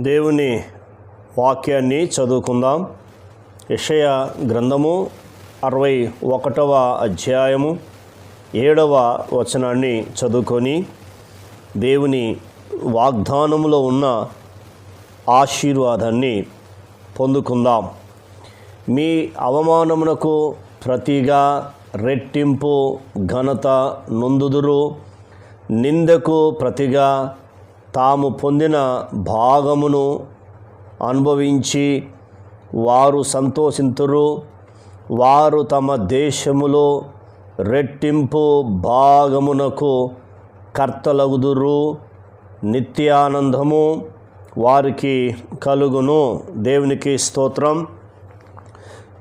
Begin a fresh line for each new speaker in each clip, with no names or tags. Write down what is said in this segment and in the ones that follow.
దేవుని వాక్యాన్ని చదువుకుందాం. యషయ గ్రంథము అరవై ఒకటవ అధ్యాయము ఏడవ వచనాన్ని చదువుకొని దేవుని వాగ్దానములో ఉన్న ఆశీర్వాదాన్ని పొందుకుందాం. మీ అవమానమునకు ప్రతిగా రెట్టింపు ఘనత నొందుదురు. నిందకు ప్రతిగా తాము పొందిన భాగమును అనుభవించి వారు సంతోషింతురు. వారు తమ దేశములో రెట్టింపు భాగమునకు కర్తలగుదురు. నిత్యానందము వారికి కలుగును. దేవునికి స్తోత్రం.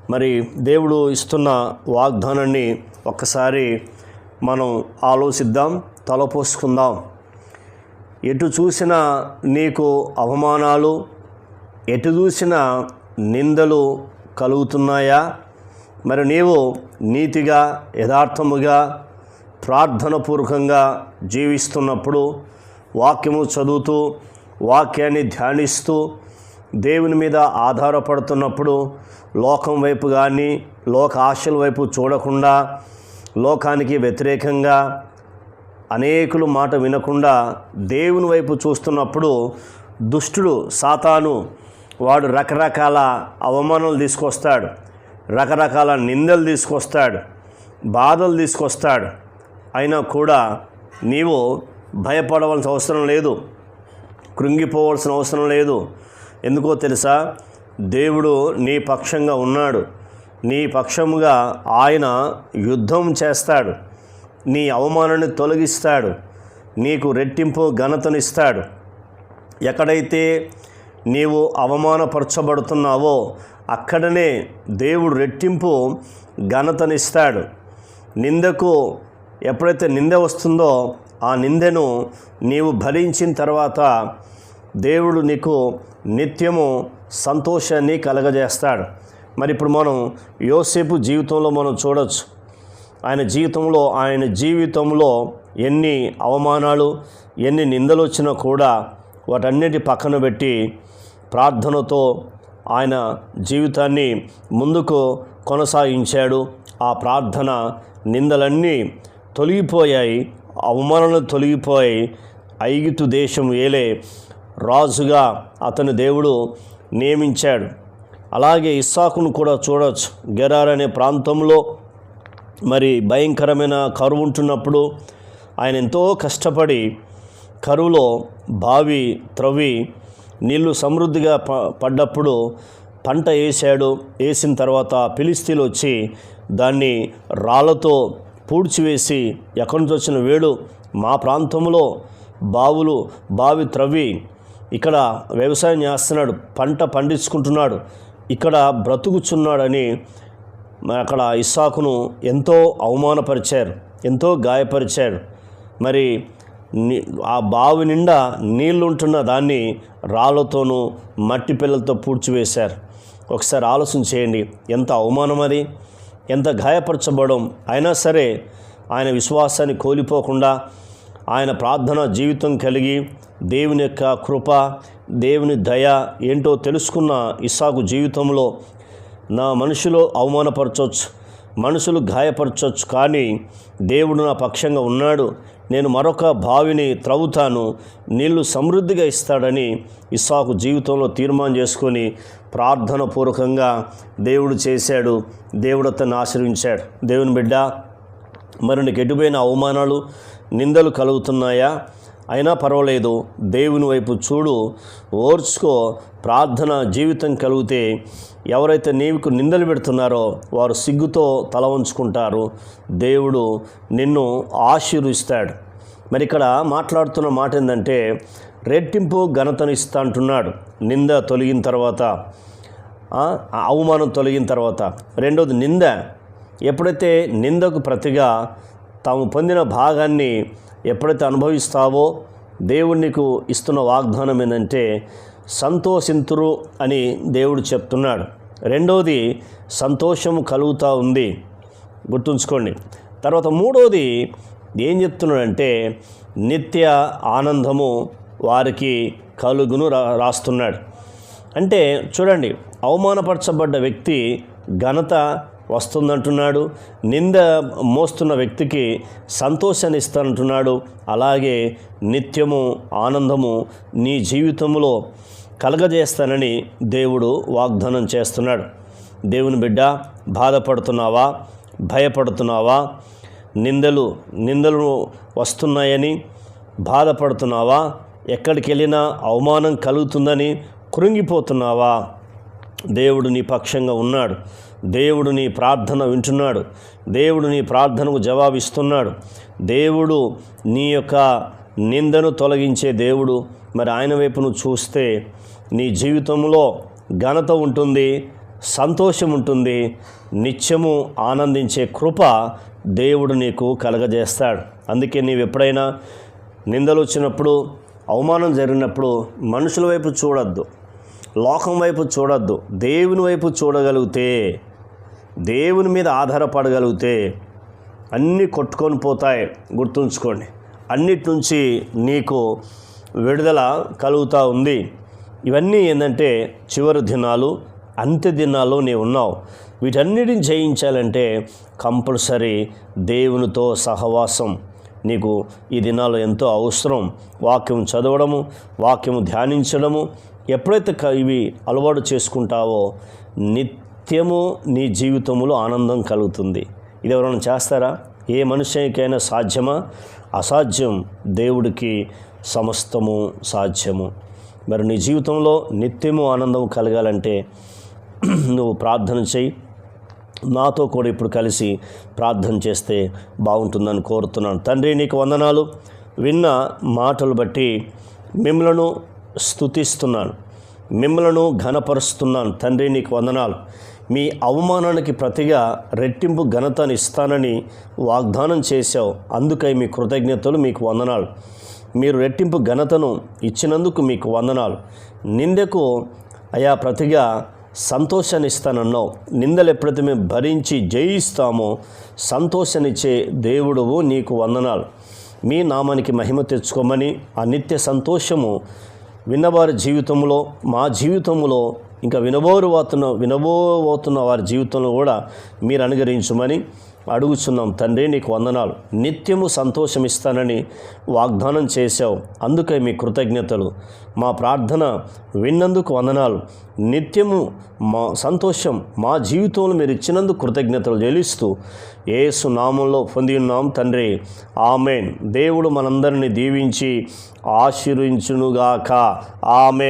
మరి దేవుడు ఇస్తున్న వాగ్దానాన్ని ఒక్కసారి మనం ఆలోచిద్దాం తలపోసుకుందాం. ఎటు చూసినా నీకు అవమానాలు ఎటు చూసినా నిందలు కలుగుతున్నాయా? మరి నీవు నీతిగా యథార్థముగా ప్రార్థనపూర్వకంగా జీవిస్తున్నప్పుడు వాక్యము చదువుతూ వాక్యాన్ని ధ్యానిస్తూ దేవుని మీద ఆధారపడుతున్నప్పుడు లోకం వైపు కానీ లోక ఆశల వైపు చూడకుండా లోకానికి వ్యతిరేకంగా అనేకులు మాట వినకుండా దేవుని వైపు చూస్తున్నప్పుడు దుష్టుడు సాతాను వాడు రకరకాల అవమానాలు తీసుకొస్తాడు రకరకాల నిందలు తీసుకొస్తాడు బాధలు తీసుకొస్తాడు. అయినా కూడా నీవు భయపడవలసిన అవసరం లేదు కృంగిపోవలసిన అవసరం లేదు. ఎందుకో తెలుసా? దేవుడు నీ పక్షంగా ఉన్నాడు. నీ పక్షముగా ఆయన యుద్ధం చేస్తాడు. నీ అవమానాన్ని తొలగిస్తాడు. నీకు రెట్టింపు ఘనతనిస్తాడు. ఎక్కడైతే నీవు అవమానపరచబడుతున్నావో అక్కడనే దేవుడు రెట్టింపు ఘనతనిస్తాడు. నిందకు ఎప్పుడైతే నింద వస్తుందో ఆ నిందను నీవు భరించిన తర్వాత దేవుడు నీకు నిత్యము సంతోషాన్ని కలగజేస్తాడు. మరి ఇప్పుడు మనం యోసేపు జీవితంలో మనం చూడవచ్చు ఆయన జీవితంలో ఆయన జీవితంలో ఎన్ని అవమానాలు ఎన్ని నిందలు వచ్చినా కూడా వాటన్నిటి పక్కన పెట్టి ప్రార్థనతో ఆయన జీవితాన్ని ముందుకు కొనసాగించాడు. ఆ ప్రార్థన నిందలన్నీ తొలగిపోయాయి అవమానాలు తొలగిపోయి ఐగితు దేశం ఏలే రాజుగా అతని దేవుడు నియమించాడు. అలాగే ఇస్సాకును కూడా చూడవచ్చు గెరార్ అనే ప్రాంతంలో మరి భయంకరమైన కరువు ఉంటున్నప్పుడు ఆయన ఎంతో కష్టపడి కరువులో బావి త్రవ్వి నీళ్ళు సమృద్ధిగా ప పడ్డప్పుడు పంట వేసాడు. వేసిన తర్వాత పిలిస్తీలు వచ్చి దాన్ని రాళ్ళతో పూడ్చివేసి ఎక్కడి నుంచి వచ్చిన వేడు మా ప్రాంతంలో బావులు బావి త్రవ్వి ఇక్కడ వ్యవసాయం చేస్తున్నాడు పంట పండించుకుంటున్నాడు ఇక్కడ బ్రతుకుచున్నాడని అక్కడ ఇస్సాకును ఎంతో అవమానపరిచారు ఎంతో గాయపరిచారు. మరి ఆ బావి నిండా నీళ్ళుంటున్న దాన్ని రాళ్ళతోనూ మట్టి పిల్లలతో పూడ్చివేశారు. ఒకసారి ఆలోచన చేయండి ఎంత అవమానం అది. ఎంత గాయపరచబడం. అయినా సరే ఆయన విశ్వాసాన్ని కోల్పోకుండా ఆయన ప్రార్థన జీవితం కలిగి దేవుని యొక్క కృప దేవుని దయ ఏంటో తెలుసుకున్న ఇసాకు జీవితంలో నా మనుషులు అవమానపరచవచ్చు మనుషులు గాయపరచవచ్చు కానీ దేవుడు నా పక్షంగా ఉన్నాడు. నేను మరొక బావిని త్రవ్వుతాను నీళ్ళు సమృద్ధిగా ఇస్తాడని ఇస్సాకు జీవితంలో తీర్మానం చేసుకొని ప్రార్థన పూర్వకంగా దేవుడు చేశాడు. దేవుడు అతన్ని ఆశ్రయించాడు దేవుని బిడ్డ మరి నీకు ఎటుపోయిన అవమానాలు నిందలు కలుగుతున్నాయా? అయినా పర్వాలేదు. దేవుని వైపు చూడు ఓర్చుకో ప్రార్థన జీవితం కలిగితే ఎవరైతే నీవుకు నిందలు పెడుతున్నారో వారు సిగ్గుతో తల ఉంచుకుంటారు దేవుడు నిన్ను ఆశీర్విస్తాడు మరి ఇక్కడ మాట్లాడుతున్న మాట ఏంటంటే రెట్టింపు ఘనతను ఇస్తా అంటున్నాడు. నింద తొలగిన తర్వాత ఆ, అవమానం తొలగిన తర్వాత. రెండోది నింద. ఎప్పుడైతే నిందకు ప్రతిగా తాము పొందిన భాగాన్ని ఎప్పుడైతే అనుభవిస్తావో దేవుడు నీకు ఇస్తున్న వాగ్దానం ఏంటంటే సంతోషింతురు అని దేవుడు చెప్తున్నాడు. రెండవది సంతోషం కలుగుతూ ఉంది. గుర్తుంచుకోండి. తర్వాత మూడవది ఏం చెప్తున్నాడంటే నిత్య ఆనందము వారికి కలుగును రా రాస్తున్నాడు. అంటే చూడండి అవమానపరచబడ్డ వ్యక్తి ఘనత వస్తుందంటున్నాడు. నింద మోస్తున్న వ్యక్తికి సంతోషాన్ని ఇస్తానంటున్నాడు అలాగే నిత్యము ఆనందము నీ జీవితంలో కలగజేస్తానని దేవుడు వాగ్దానం చేస్తున్నాడు. దేవుని బిడ్డ బాధపడుతున్నావా? భయపడుతున్నావా? నిందలు నిందలు వస్తున్నాయని బాధపడుతున్నావా? ఎక్కడికి వెళ్ళినా అవమానం కలుగుతుందని కృంగిపోతున్నావా? దేవుడు నీ పక్షంగా ఉన్నాడు. దేవుడు నీ ప్రార్థన వింటున్నాడు. దేవుడు నీ ప్రార్థనకు జవాబిస్తున్నాడు. దేవుడు నీ యొక్క నిందను తొలగించే దేవుడు. మరి ఆయన వైపు నువ్వు చూస్తే నీ జీవితంలో ఘనత ఉంటుంది సంతోషం ఉంటుంది నిత్యము ఆనందించే కృప దేవుడు నీకు కలగజేస్తాడు. అందుకే నీవు ఎప్పుడైనా నిందలు వచ్చినప్పుడు అవమానం జరిగినప్పుడు మనుషుల వైపు చూడొద్దు. లోకం వైపు చూడొద్దు. దేవుని వైపు చూడగలిగితే దేవుని మీద ఆధారపడగలిగితే అన్నీ కొట్టుకొని పోతాయి. గుర్తుంచుకోండి. అన్నిటి నుంచి నీకు విడుదల కలుగుతూ ఉంది. ఇవన్నీ ఏంటంటే చివరి దినాలు అంత్య దినాల్లో నీవు ఉన్నావు. వీటన్నిటిని జయించాలంటే కంపల్సరీ దేవునితో సహవాసం. నీకు ఈ దినాలు ఎంతో అవసరం. వాక్యం చదవడము వాక్యం ధ్యానించడము ఎప్పుడైతే ఇవి అలవాటు చేసుకుంటావో నిత్యము నీ జీవితంలో ఆనందం కలుగుతుంది. ఇది ఎవరైనా చేస్తారా? ఏ మనిషికైనా సాధ్యమా? అసాధ్యం. దేవుడికి సమస్తము సాధ్యము. మరి నీ జీవితంలో నిత్యము ఆనందం కలగాలంటే నువ్వు ప్రార్థన చేయి నాతో కూడా ఇప్పుడు కలిసి ప్రార్థన చేస్తే బాగుంటుందని కోరుతున్నాను. తండ్రి నీకు వందనాలు. విన్న మాటలు బట్టి మిమ్మలను స్తుతిస్తున్నాను. మిమ్మలను ఘనపరుస్తున్నాను. తండ్రి నీకు వందనాలు. మీ అవమానానికి ప్రతిగా రెట్టింపు ఘనతను ఇస్తానని వాగ్దానం చేశావు. అందుకై మీ కృతజ్ఞతలు మీకు వందనాలు. మీరు రెట్టింపు ఘనతను ఇచ్చినందుకు మీకు వందనాలు. నిందకు అయా ప్రతిగా సంతోషాన్ని ఇస్తానన్నావు నిందలు ఎప్పుడైతే మేము భరించి జయిస్తామో సంతోషాన్నిచ్చే దేవుడువు నీకు వందనాలు. మీ నామానికి మహిమ తెచ్చుకోమని ఆ నిత్య సంతోషము విన్నవారి జీవితంలో మా జీవితంలో ఇంకా వినబోరు పోతున్న వినబోతున్న వారి జీవితంలో కూడా మీరు అనుగరించమని అడుగుచున్నాం తండ్రి నీకు వందనాలు. నిత్యము సంతోషం ఇస్తానని వాగ్దానం చేశావు. అందుకే మీ కృతజ్ఞతలు. మా ప్రార్థన విన్నందుకు వందనాలు. నిత్యము మా సంతోషం మా జీవితంలో మీరు ఇచ్చినందుకు కృతజ్ఞతలు చెల్లిస్తూ ఏసు నామంలో పొంది ఉన్నాం తండ్రి. ఆమెన్. దేవుడు మనందరినీ దీవించి ఆశీర్వించునుగాక. ఆమెన్.